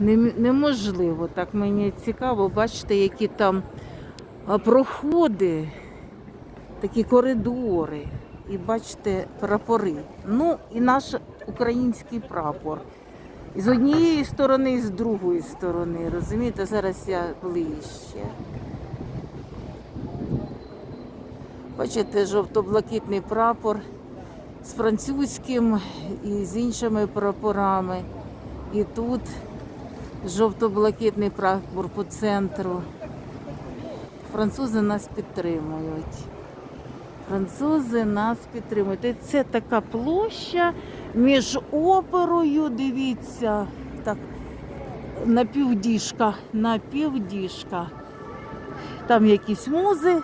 нем- неможливо. Так мені цікаво, бачите, які там проходи, такі коридори. І бачите прапори. Ну і наш український прапор. І з однієї сторони, і з другої сторони. Розумієте, зараз я ближче. Бачите, жовто-блакитний прапор з французьким і з іншими прапорами. І тут жовто-блакитний прапор по центру. Французи нас підтримують. Французи нас підтримують. Це така площа між оперою, дивіться, так, напівдіжка, напівдіжка. Там якісь музи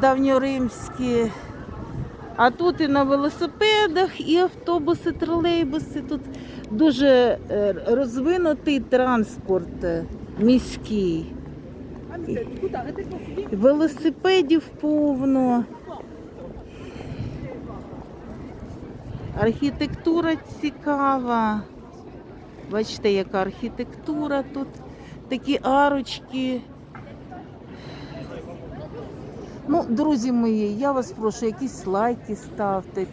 давньоримські. А тут і на велосипедах, і автобуси, тролейбуси. Тут дуже е, розвинутий транспорт е, міський. Велосипедів повно. Архітектура цікава. Бачите, яка архітектура тут. Такі арочки. Ну, друзі мої, я вас прошу, якісь лайки ставте,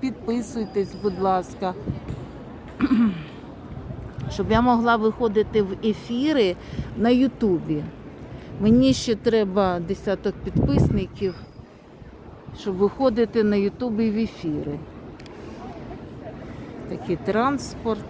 підписуйтесь, будь ласка. Щоб я могла виходити в ефіри на Ютубі. Мені ще треба десяток підписників, щоб виходити на Ютубі в ефіри. Такий транспорт.